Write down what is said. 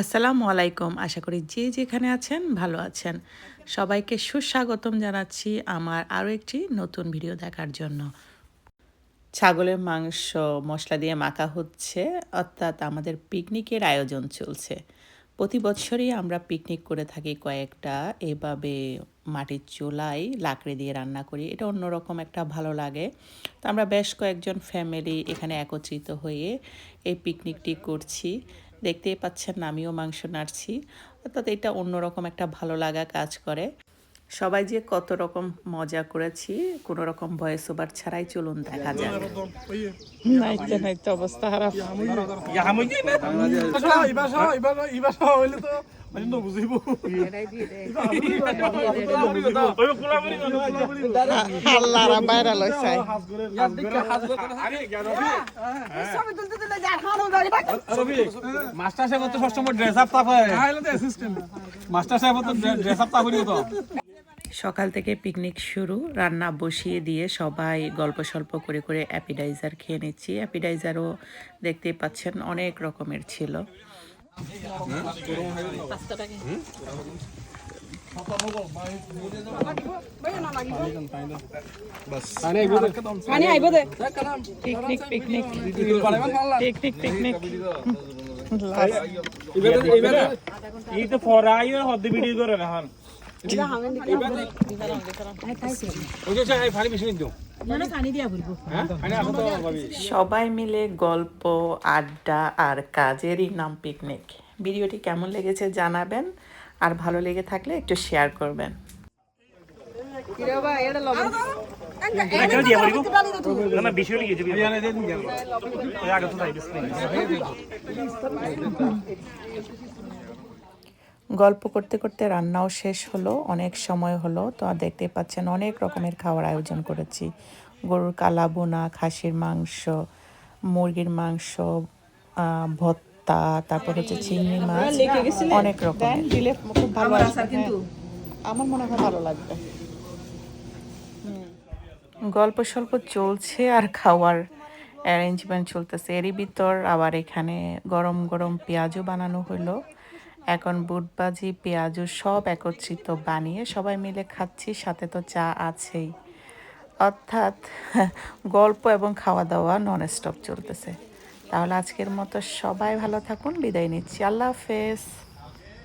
আসসালামু আলাইকুম। আশা করি যে যেখানে আছেন ভালো আছেন। সবাইকে সুস্বাগতম জানাচ্ছি আমার আরও একটি নতুন ভিডিও দেখার জন্য। ছাগলের মাংস মশলা দিয়ে মাখা হচ্ছে, অর্থাৎ আমাদের পিকনিকের আয়োজন চলছে। প্রতি বছরই আমরা পিকনিক করে থাকি কয়েকটা, এভাবে মাটির চুলায় লাকড়ি দিয়ে রান্না করি। এটা অন্যরকম একটা ভালো লাগে। তো আমরা বেশ কয়েকজন ফ্যামিলি এখানে একত্রিত হয়ে এই পিকনিকটি করছি। দেখতেই পাচ্ছেন আমিও মাংস নাড়ছি। অর্থাৎ এটা অন্যরকম একটা ভালো লাগা কাজ করে। সবাই যে কত রকম মজা করেছি কোনো রকম ভয়েস ওভার ছাড়াই চলুন দেখা যায় নাইতে নাইতে অবস্থা খারাপ। মাস্টার সাহেব তো সকাল থেকে পিকনিক শুরু, রান্না বসিয়ে দিয়ে সবাই গল্প সল্প করে করে অ্যাপিডাইজার খেয়ে নিচ্ছি। অ্যাপিডাইজারও দেখতেই পাচ্ছেন অনেক রকমের ছিল। পানি আইব দে। Picnic picnic. Picnic picnic. এই তো ফরাই হদ্দি ভিডিও করে না হ্যাঁ? সবাই মিলে গল্প আড্ডা আর কাজেরই নাম পিকনিক ভিডিওটি কেমন লেগেছে জানাবেন আর ভালো লেগে থাকলে একটু শেয়ার করবেন। না গল্প করতে করতে রান্নাও শেষ হলো অনেক সময় হলো। তো আর দেখতে পাচ্ছেন অনেক রকমের খাওয়ার আয়োজন করেছি। গরুর কালা বোনা খাসির মাংস মুরগির মাংস ভত্তা তারপর হচ্ছে চিংড়ি মাছ অনেক রকম দিলে খুব ভালো কিন্তু আমার মনে হয় ভালো লাগবে। গল্প স্বল্প চলছে আর খাওয়ার অ্যারেঞ্জমেন্ট চলতেছে। এরই ভিতর আবার এখানে গরম গরম পেঁয়াজও বানানো হলো। এখন বুটবাজি, পেঁয়াজু সব একত্রিত বানিয়ে সবাই মিলে খাচ্ছি, সাথে তো চা আছেই। অর্থাৎ গল্প এবং খাওয়া দাওয়া নন স্টপ চলতেছে। তাহলে আজকের মতো সবাই ভালো থাকুন, বিদায় নিচ্ছি। আল্লাহ হাফেজ।